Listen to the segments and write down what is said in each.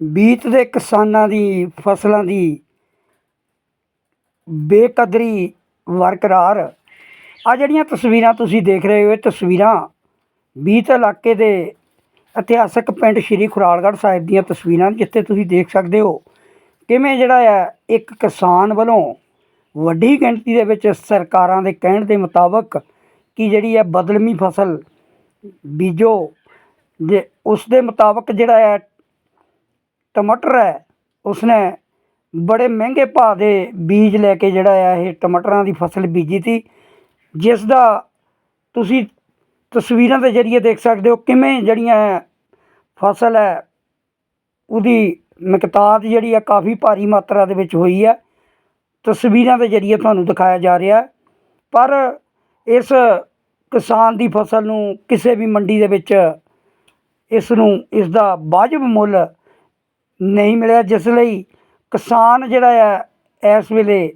ਬੀਤਦੇ ਕਿਸਾਨਾਂ ਦੀ ਫਸਲਾਂ ਦੀ ਬੇਕਦਰੀ ਬਰਕਰਾਰ ਆ ਜਿਹੜੀਆਂ ਤਸਵੀਰਾਂ ਤੁਸੀਂ ਦੇਖ ਰਹੇ ਹੋ, ਇਹ ਤਸਵੀਰਾਂ ਬੀਤ ਇਲਾਕੇ ਦੇ ਇਤਿਹਾਸਕ ਪਿੰਡ ਸ਼੍ਰੀ ਖੁਰਾਲਗੜ੍ਹ ਸਾਹਿਬ ਦੀਆਂ ਤਸਵੀਰਾਂ ਜਿੱਥੇ ਤੁਸੀਂ ਦੇਖ ਸਕਦੇ ਹੋ ਕਿਵੇਂ ਜਿਹੜਾ ਹੈ ਇੱਕ ਕਿਸਾਨ ਵੱਲੋਂ ਵੱਡੀ ਗਿਣਤੀ ਦੇ ਵਿੱਚ ਸਰਕਾਰਾਂ ਦੇ ਕਹਿਣ ਦੇ ਮੁਤਾਬਕ ਕਿ ਜਿਹੜੀ ਹੈ ਬਦਲਮੀ ਫਸਲ ਬੀਜੋ, ਜੇ ਉਸ ਦੇ ਮੁਤਾਬਕ ਜਿਹੜਾ ਹੈ ਟਮਾਟਰ ਹੈ, ਉਸਨੇ ਬੜੇ ਮਹਿੰਗੇ ਭਾਅ ਦੇ ਬੀਜ ਲੈ ਕੇ ਜਿਹੜਾ ਆ ਇਹ ਟਮਾਟਰਾਂ ਦੀ ਫਸਲ ਬੀਜੀ ਤੀ ਜਿਸ ਦਾ ਤੁਸੀਂ ਤਸਵੀਰਾਂ ਦੇ ਜ਼ਰੀਏ ਦੇਖ ਸਕਦੇ ਹੋ ਕਿਵੇਂ ਜਿਹੜੀਆਂ ਫਸਲ ਹੈ, ਉਹਦੀ ਮਕਤਾਦ ਜਿਹੜੀ ਹੈ ਕਾਫੀ ਭਾਰੀ ਮਾਤਰਾ ਦੇ ਵਿੱਚ ਹੋਈ ਹੈ। ਤਸਵੀਰਾਂ ਦੇ ਜ਼ਰੀਏ ਤੁਹਾਨੂੰ ਦਿਖਾਇਆ ਜਾ ਰਿਹਾ ਪਰ ਇਸ ਕਿਸਾਨ ਦੀ ਫਸਲ ਨੂੰ ਕਿਸੇ ਵੀ ਮੰਡੀ ਦੇ ਵਿੱਚ ਇਸ ਨੂੰ, ਇਸ ਦਾ ਵਾਜਬ ਮੁੱਲ ਨਹੀਂ ਮਿਲਿਆ, ਜਿਸ ਲਈ ਕਿਸਾਨ ਜਿਹੜਾ ਹੈ ਇਸ ਵੇਲੇ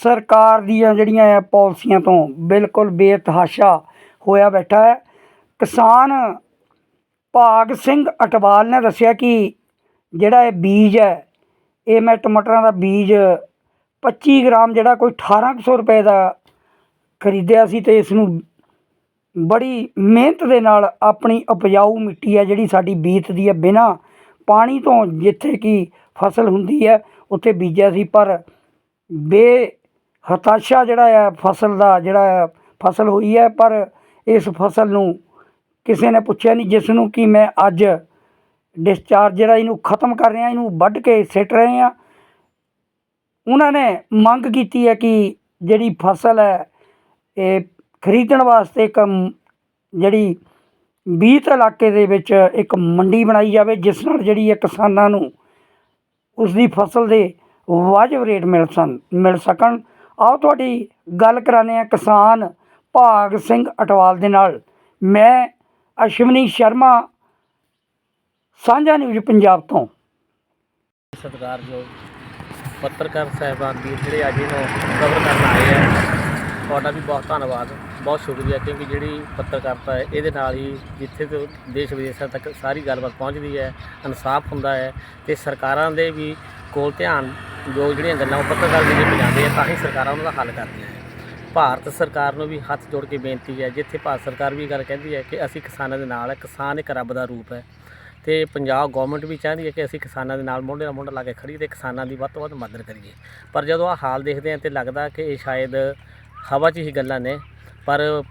ਸਰਕਾਰ ਦੀਆਂ ਜਿਹੜੀਆਂ ਹੈ ਪਾਲਿਸੀਆਂ ਤੋਂ ਬਿਲਕੁਲ ਬੇਤਹਾਸ਼ਾ ਹੋਇਆ ਬੈਠਾ ਹੈ। ਕਿਸਾਨ ਭਾਗ ਸਿੰਘ ਅਟਵਾਲ ਨੇ ਦੱਸਿਆ ਕਿ ਜਿਹੜਾ ਇਹ ਬੀਜ ਹੈ, ਇਹ ਮੈਂ ਟਮਾਟਰਾਂ ਦਾ ਬੀਜ 25 ਗ੍ਰਾਮ ਜਿਹੜਾ ਕੋਈ 1800 ਰੁਪਏ ਦਾ ਖਰੀਦਿਆ ਸੀ ਤੇ ਇਸ ਨੂੰ ਬੜੀ ਮਿਹਨਤ ਦੇ ਨਾਲ ਆਪਣੀ ਉਪਜਾਊ ਮਿੱਟੀ ਹੈ ਜਿਹੜੀ ਸਾਡੀ ਬੀਤ ਦੀ ਹੈ ਬਿਨਾਂ ਪਾਣੀ ਤੋਂ ਜਿੱਥੇ ਕਿ ਫਸਲ ਹੁੰਦੀ ਹੈ, ਉੱਥੇ ਬੀਜਿਆ ਸੀ, ਪਰ ਬੇ ਹਤਾਸ਼ਾ ਜਿਹੜਾ ਆ ਫਸਲ ਦਾ ਜਿਹੜਾ ਹੈ, ਫਸਲ ਹੋਈ ਹੈ, ਪਰ ਇਸ ਫਸਲ ਨੂੰ ਕਿਸੇ ਨੇ ਪੁੱਛਿਆ ਨਹੀਂ, ਜਿਸ ਨੂੰ ਕਿ ਮੈਂ ਅੱਜ ਡਿਸਚਾਰਜ ਜਿਹੜਾ ਇਹਨੂੰ ਖਤਮ ਕਰ ਰਿਹਾ, ਇਹਨੂੰ ਵੱਢ ਕੇ ਸਿੱਟ ਰਹੇ ਆ ਉਹਨਾਂ ਨੇ ਮੰਗ ਕੀਤੀ ਹੈ ਕਿ ਜਿਹੜੀ ਫਸਲ ਹੈ, ਇਹ ਖਰੀਦਣ ਵਾਸਤੇ ਇੱਕ ਜਿਹੜੀ ਬੀਤ ਇਲਾਕੇ ਦੇ ਵਿੱਚ ਇੱਕ ਮੰਡੀ ਬਣਾਈ ਜਾਵੇ, ਜਿਸ ਨਾਲ ਜਿਹੜੀ ਹੈ ਕਿਸਾਨਾਂ ਨੂੰ ਉਸ ਦੀ ਫਸਲ ਦੇ ਵਾਜਬ ਰੇਟ ਮਿਲ ਸਨ, ਮਿਲ ਸਕਣ। ਆਓ ਤੁਹਾਡੀ ਗੱਲ ਕਰਾਨੇ ਆ ਕਿਸਾਨ ਭਾਗ ਸਿੰਘ ਅਟਵਾਲ ਦੇ ਨਾਲ। ਮੈਂ ਅਸ਼ਵਨੀ ਸ਼ਰਮਾ, ਸਾਂਝਾ ਨਿਊਜ਼ ਪੰਜਾਬ ਤੋਂ। ਸਤਿਕਾਰਯੋਗ ਪੱਤਰਕਾਰ ਸਾਹਿਬਾਨ ਵੀਰ, ਜਿਹੜੇ ਅੱਜ ਇਹਨੂੰ ਕਵਰ ਕਰਨ ਆਏ ਆ ਤੁਹਾਡਾ ਵੀ ਬਹੁਤ ਧੰਨਵਾਦ, ਬਹੁਤ ਸ਼ੁਕਰੀਆ ਕਿਉਂਕਿ ਜਿਹੜੀ ਪੱਤਰਕਾਰਤਾ ਹੈ, ਇਹਦੇ ਨਾਲ ਹੀ ਜਿੱਥੇ ਤੋਂ ਦੇਸ਼ ਵਿਦੇਸ਼ਾਂ ਤੱਕ ਸਾਰੀ ਗੱਲਬਾਤ ਪਹੁੰਚਦੀ ਹੈ, ਇਨਸਾਫ ਹੁੰਦਾ ਹੈ ਤੇ ਸਰਕਾਰਾਂ ਦੇ ਵੀ ਕੋਲ ਧਿਆਨ ਜੋ ਜਿਹੜੀਆਂ ਗੱਲਾਂ ਉਹ ਪੱਤਰਕਾਰ ਜਿਹੜੇ ਪਹੁੰਚਾਉਂਦੇ ਆ, ਤਾਂ ਹੀ ਸਰਕਾਰਾਂ ਉਹਨਾਂ ਦਾ ਹੱਲ ਕਰਦੀਆਂ ਹੈ। ਭਾਰਤ ਸਰਕਾਰ ਨੂੰ ਵੀ ਹੱਥ ਜੋੜ ਕੇ ਬੇਨਤੀ ਹੈ, ਜਿੱਥੇ ਭਾਰਤ ਸਰਕਾਰ ਵੀ ਇਹ ਗੱਲ ਕਹਿੰਦੀ ਹੈ ਕਿ ਅਸੀਂ ਕਿਸਾਨਾਂ ਦੇ ਨਾਲ ਹੈ ਕਿਸਾਨ ਇੱਕ ਰੱਬ ਦਾ ਰੂਪ ਹੈ ਤੇ ਪੰਜਾਬ ਗਵਰਨਮੈਂਟ ਵੀ ਚਾਹੁੰਦੀ ਹੈ ਕਿ ਅਸੀਂ ਕਿਸਾਨਾਂ ਦੇ ਨਾਲ ਮੋਢੇ ਨਾਲ ਮੋਢਾ ਲਾ ਕੇ ਖੜੀਏ ਤੇ ਕਿਸਾਨਾਂ ਦੀ ਵੱਧ ਤੋਂ ਵੱਧ ਮਦਦ ਕਰੀਏ। ਪਰ ਜਦੋਂ ਆ ਹਾਲ ਦੇਖਦੇ ਹਾਂ ਤੇ ਲੱਗਦਾ ਕਿ ਇਹ ਸ਼ਾਇਦ ਹਵਾ 'ਚ ਹੀ ਗੱਲਾਂ ਨੇ, ਪਰ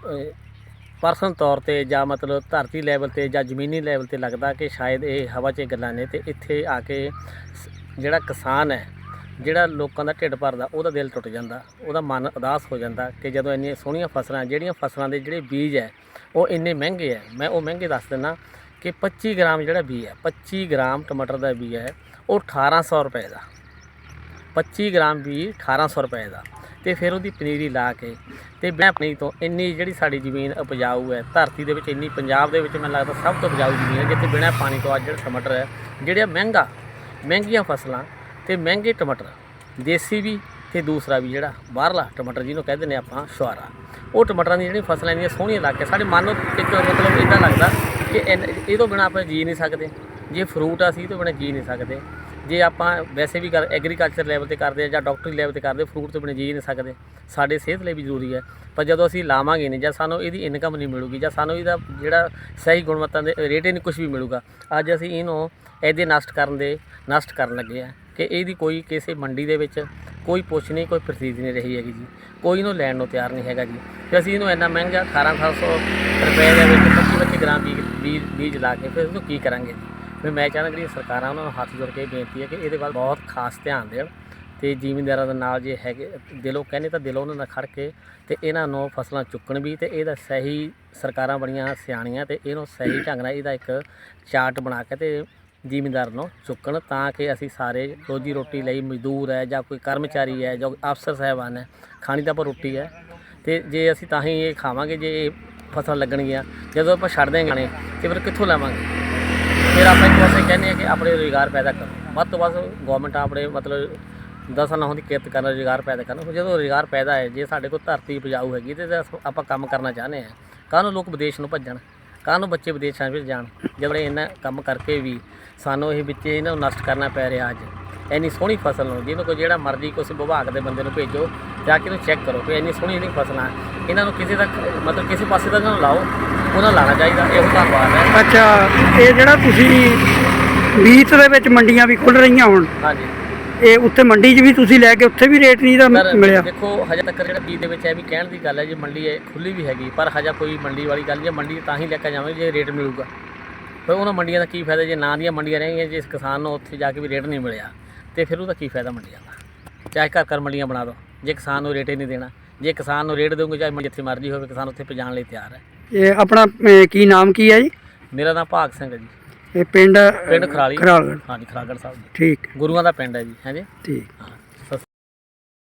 ਪਰਸਨਲ ਤੌਰ ਤੇ ਜਾਂ ਮਤਲਬ ਧਰਤੀ ਲੈਵਲ ਤੇ ਜਾਂ ਜ਼ਮੀਨੀ ਲੈਵਲ ਤੇ ਲੱਗਦਾ ਕਿ ਸ਼ਾਇਦ ਇਹ ਹਵਾ 'ਚ ਹੀ ਗੱਲਾਂ ਨੇ ਤੇ ਇੱਥੇ ਆ ਕੇ ਸ- ਜਿਹੜਾ ਕਿਸਾਨ ਹੈ, ਜਿਹੜਾ ਲੋਕਾਂ ਦਾ ਢਿੱਡ ਭਰਦਾ, ਉਹਦਾ ਦਿਲ ਟੁੱਟ ਜਾਂਦਾ, ਉਹਦਾ ਮਨ ਉਦਾਸ ਹੋ ਜਾਂਦਾ ਕਿ ਜਦੋਂ ਇੰਨੀਆਂ ਸੋਹਣੀਆਂ ਫਸਲਾਂ, ਜਿਹੜੀਆਂ ਫਸਲਾਂ ਦੇ ਜਿਹੜੇ ਬੀਜ ਹੈ, ਉਹ ਇੰਨੇ ਮਹਿੰਗੇ ਹੈ। ਮੈਂ ਉਹ ਮਹਿੰਗੇ ਦੱਸ ਦਿੰਦਾ ਕਿ 25 ਗ੍ਰਾਮ ਜਿਹੜਾ ਬੀਜ ਹੈ 25 ਗ੍ਰਾਮ ਟਮਾਟਰ ਦਾ ਬੀਜ ਹੈ, ਉਹ 1800 ਰੁਪਏ ਦਾ। 25 ਗ੍ਰਾਮ ਬੀਜ 1800 ਰੁਪਏ ਦਾ। ਤੇ ਫਿਰ ਉਹਦੀ ਪਨੀਰੀ ਲਾ ਕੇ ਤੇ ਬਿਨਾਂ ਪਾਣੀ ਤੋਂ ਇੰਨੀ ਜਿਹੜੀ ਸਾਡੀ ਜ਼ਮੀਨ ਉਪਜਾਊ ਹੈ, ਧਰਤੀ ਦੇ ਵਿੱਚ ਇੰਨੀ, ਪੰਜਾਬ ਦੇ ਵਿੱਚ ਮੈਨੂੰ ਲੱਗਦਾ ਸਭ ਤੋਂ ਉਪਜਾਊ ਜ਼ਮੀਨ ਹੈ, ਜਿੱਥੇ ਬਿਨਾਂ ਪਾਣੀ ਤੋਂ ਅੱਜ ਜਿਹੜਾ ਟਮਾਟਰ ਹੈ ਜਿਹੜੇ ਮਹਿੰਗਾ, ਮਹਿੰਗੀਆਂ ਫਸਲਾਂ ਤੇ ਮਹਿੰਗੇ ਟਮਾਟਰ, ਦੇਸੀ ਵੀ ਤੇ ਦੂਸਰਾ ਵੀ ਜਿਹੜਾ ਬਾਹਰਲਾ ਟਮਾਟਰ ਜਿਹਨੂੰ ਕਹਿੰਦੇ ਨੇ ਆਪਾਂ ਸ਼ੁਆਰਾ ਉਹ ਟਮਾਟਰਾਂ ਦੀਆਂ ਜਿਹੜੀਆਂ ਫਸਲਾਂ ਇੰਨੀਆਂ ਸੋਹਣੀਆਂ ਲੱਗ ਕੇ ਸਾਡੇ ਮਨ ਨੂੰ ਇੱਕ ਮਤਲਬ ਇਦਾਂ ਲੱਗਦਾ ਕਿ ਇਨ- ਇਹ ਤੋਂ ਬਿਨਾਂ ਆਪਾਂ ਜੀ ਨਹੀਂ ਸਕਦੇ, ਜੇ ਫਰੂਟ ਆ ਅਸੀਂ ਇਹ ਤੋਂ ਬਿਨਾਂ ਜੀ ਨਹੀਂ ਸਕਦੇ। ਜੇ ਆਪਾਂ ਵੈਸੇ ਵੀ ਕਰ ਐਗਰੀਕਲਚਰ ਲੈਵਲ ਤੇ ਕਰਦੇ ਆ ਜਾਂ ਡਾਕਟਰੀ ਲੈਵਲ ਤੇ ਕਰਦੇ ਫਰੂਟ ਤੋਂ ਬਿਨਾਂ ਜੀ ਨਹੀਂ ਸਕਦੇ, ਸਾਡੇ ਸਿਹਤ ਲਈ ਵੀ ਜ਼ਰੂਰੀ ਹੈ। ਪਰ ਜਦੋਂ ਅਸੀਂ ਲਾਵਾਂਗੇ ਨਹੀਂ, ਜਾਂ ਸਾਨੂੰ ਇਹਦੀ ਇਨਕਮ ਨਹੀਂ ਮਿਲੂਗੀ, ਜਾਂ ਸਾਨੂੰ ਇਹਦਾ ਜਿਹੜਾ ਸਹੀ ਗੁਣਵੱਤਾ ਦੇ ਰੇਟ ਹੀ ਨਹੀਂ ਕੁਝ ਵੀ ਮਿਲੂਗਾ, ਅੱਜ ਅਸੀਂ ਇਹਨੂੰ ਇਹਦੇ ਨਸ਼ਟ ਕਰਨ ਦੇ, ਨਸ਼ਟ ਕਰਨ ਲੱਗੇ ਆ ਕਿ ਇਹਦੀ ਕੋਈ ਕਿਸੇ ਮੰਡੀ ਦੇ ਵਿੱਚ ਕੋਈ ਪੁੱਛ ਨਹੀਂ, ਕੋਈ ਪ੍ਰਤੀਤ ਨਹੀਂ ਰਹੀ ਹੈਗੀ ਜੀ। ਕੋਈ ਇਹਨੂੰ ਲੈਣ ਨੂੰ ਤਿਆਰ ਨਹੀਂ ਹੈਗਾ ਜੀ। ਤੇ ਅਸੀਂ ਇਹਨੂੰ ਇੰਨਾ ਮਹਿੰਗਾ 1800 ਰੁਪਏ ਦੇ ਵਿੱਚ 25 25 ਗ੍ਰਾਮ ਬੀਜ ਬੀਜ ਬੀਜ ਲਾ ਕੇ ਫਿਰ ਇਹਨੂੰ ਕੀ ਕਰਾਂਗੇ ਜੀ? ਫਿਰ ਮੈਂ ਚਾਹੁੰਦਾ ਜਿਹੜੀਆਂ ਸਰਕਾਰਾਂ ਉਹਨਾਂ ਨੂੰ ਹੱਥ ਜੋੜ ਕੇ ਬੇਨਤੀ ਹੈ ਕਿ ਇਹਦੇ ਵੱਲ ਬਹੁਤ ਖਾਸ ਧਿਆਨ ਦੇਣ ਤੇ ਜ਼ਿਮੀਂਦਾਰਾਂ ਦੇ ਨਾਲ ਜੇ ਹੈਗੇ, ਦਿਲੋਂ ਕਹਿੰਦੇ ਤਾਂ ਦਿਲੋਂ ਉਹਨਾਂ ਨਾਲ ਖੜ ਕੇ ਤੇ ਇਹਨਾਂ ਨੂੰ ਫਸਲਾਂ ਚੁੱਕਣ ਵੀ ਤੇ ਇਹਦਾ ਸਹੀ ਸਰਕਾਰਾਂ ਬੜੀਆਂ ਸਿਆਣੀਆਂ ਤੇ ਇਹਨੂੰ ਸਹੀ ਢੰਗ ਨਾਲ ਇਹਦਾ ਇੱਕ ਚਾਰਟ ਬਣਾ ਕੇ ਤੇ ਜ਼ਿਮੀਂਦਾਰ ਨੂੰ ਚੁੱਕਣ ਤਾਂ ਕਿ ਅਸੀਂ ਸਾਰੇ ਰੋਜੀ ਰੋਟੀ ਲਈ ਮਜ਼ਦੂਰ ਹੈ ਜਾਂ ਕੋਈ ਕਰਮਚਾਰੀ ਹੈ ਜੋ ਅਫਸਰ ਸਾਹਿਬਾਨ ਹੈ, ਖਾਣੀ ਤਾਂ ਪਰ ਰੋਟੀ ਹੈ ਤੇ ਜੇ ਅਸੀਂ ਤਾਂ ਹੀ ਇਹ ਖਾਵਾਂਗੇ, ਜੇ ਇਹ ਫਸਲ ਲੱਗਣਗੀਆਂ, ਜਦੋਂ ਆਪਾਂ ਛੱਡ ਦੇਂਗੇ ਨੇ ਤੇ ਫਿਰ ਕਿੱਥੋਂ ਲਾਵਾਂਗੇ? ਫਿਰ ਆਪਾਂ ਇੱਕ ਪਾਸੇ ਕਹਿੰਦੇ ਆ ਕਿ ਆਪਣੇ ਰੁਜ਼ਗਾਰ ਪੈਦਾ ਕਰੋ ਵੱਧ ਤੋਂ ਵੱਧ ਗਵਰਨਮੈਂਟ ਆਪਣੇ ਮਤਲਬ ਦਸਾਂ ਨਾ ਦੀ ਕਿਰਤ ਕਰਨ ਰੁਜ਼ਗਾਰ ਪੈਦਾ ਕਰਨ। ਫਿਰ ਜਦੋਂ ਰੁਜ਼ਗਾਰ ਪੈਦਾ ਹੈ, ਜੇ ਸਾਡੇ ਕੋਲ ਧਰਤੀ ਉਪਜਾਊ ਹੈਗੀ ਤੇ ਆਪਾਂ ਕੰਮ ਕਰਨਾ ਚਾਹੁੰਦੇ ਆ ਕਾਹਨੂੰ ਲੋਕ ਵਿਦੇਸ਼ ਨੂੰ ਭੱਜਣ ਕਾਹਨੂੰ ਬੱਚੇ ਵਿਦੇਸ਼ਾਂ ਵਿੱਚ ਜਾਣ। ਜਿਹੜੇ ਇਹਨਾਂ ਕੰਮ ਕਰਕੇ ਵੀ ਸਾਨੂੰ ਇਹ ਵਿੱਚ ਇਹਨਾਂ ਨੂੰ ਨਸ਼ਟ ਕਰਨਾ ਪੈ ਰਿਹਾ ਅੱਜ, ਇੰਨੀ ਸੋਹਣੀ ਫਸਲ ਨੂੰ ਜਿਹਨੂੰ ਕੋਈ ਜਿਹੜਾ ਮਰਜ਼ੀ ਕਿਸੇ ਵਿਭਾਗ ਦੇ ਬੰਦੇ ਨੂੰ ਭੇਜੋ ਜਾ ਕੇ ਇਹਨੂੰ ਚੈੱਕ ਕਰੋ ਕਿ ਇੰਨੀ ਸੋਹਣੀ ਜਿਹੜੀ ਫਸਲਾਂ ਇਹਨਾਂ ਨੂੰ ਕਿਸੇ ਦਾ ਮਤਲਬ ਕਿਸੇ ਪਾਸੇ ਦਾ ਨੂੰ ਲਾਓ ਉਹਨਾਂ ਲਾਣਾ ਚਾਹੀਦਾ ਇਹੋ ਧੰਨਵਾਦ ਹੈ। ਅੱਛਾ ਇਹ ਜਿਹੜਾ ਤੁਸੀਂ ਬੀਤ ਦੇ ਵਿੱਚ ਮੰਡੀਆਂ ਵੀ ਖੁੱਲ ਰਹੀਆਂ ਹੁਣ ਹਾਂਜੀ। ਇਹ ਉੱਥੇ ਮੰਡੀ 'ਚ ਵੀ ਤੁਸੀਂ ਲੈ ਕੇ ਉੱਥੇ ਵੀ ਰੇਟ ਨਹੀਂ ਦਾ ਮਿਲਿਆ? ਦੇਖੋ ਹਜੇ ਤੱਕ ਜਿਹੜਾ ਬੀਜ ਦੇ ਵਿੱਚ ਇਹ ਵੀ ਕਹਿਣ ਦੀ ਗੱਲ ਹੈ ਜੀ ਮੰਡੀ ਹੈ ਖੁੱਲੀ ਵੀ ਹੈਗੀ ਪਰ ਹਜੇ ਕੋਈ ਮੰਡੀ ਵਾਲੀ ਗੱਲ ਨਹੀਂ ਹੈ ਮੰਡੀ ਤਾਂ ਹੀ ਲੈ ਕੇ ਜਾਵਾਂਗੇ ਜੇ ਰੇਟ ਮਿਲੂਗਾ। ਫਿਰ ਉਹਨਾਂ ਮੰਡੀਆਂ ਦਾ ਕੀ ਫਾਇਦਾ ਜੇ ਨਾ ਦੀਆਂ ਮੰਡੀਆਂ ਰਹਿਣਗੀਆਂ ਜੇ ਇਸ ਕਿਸਾਨ ਨੂੰ ਉੱਥੇ ਜਾ ਕੇ ਵੀ ਰੇਟ ਨਹੀਂ ਮਿਲਿਆ ਤੇ ਫਿਰ ਉਹਦਾ ਕੀ ਫਾਇਦਾ ਮੰਡੀਆਂ ਦਾ? ਚਾਹੇ ਘਰ ਘਰ ਮੰਡੀਆਂ ਬਣਾ ਦਿਓ। ਜੇ ਕਿਸਾਨ ਨੂੰ ਰੇਟ ਹੀ ਨਹੀਂ ਦੇਣਾ ਜੇ ਕਿਸਾਨ ਨੂੰ ਰੇਟ ਦੇਵੋਗੇ ਚਾਹੇ ਮੰਡੀ ਜਿੱਥੇ ਮਰਜ਼ੀ ਹੋਵੇ ਕਿਸਾਨ ਉੱਥੇ ਪਹੁੰਚਾਉਣ ਲਈ ਤਿਆਰ ਹੈ। ਇਹ ਆਪਣਾ ਅਹ, ਕੀ ਨਾਮ ਕੀ ਹੈ ਜੀ? ਮੇਰਾ ਨਾਮ ਭਾਗ ਸਿੰਘ ਹੈ ਜੀ। ਇਹ ਪਿੰਡ ਪਿੰਡ ਖਰਾਲੀ। ਖਰਾਲਗੜ੍ਹ। ਹਾਂਜੀ ਖਰਾਗੜ ਸਾਹਿਬ ਠੀਕ। ਗੁਰੂਆਂ ਦਾ ਪਿੰਡ ਹੈ ਜੀ ਹਾਂਜੀ ਠੀਕ। ਹਾਂ।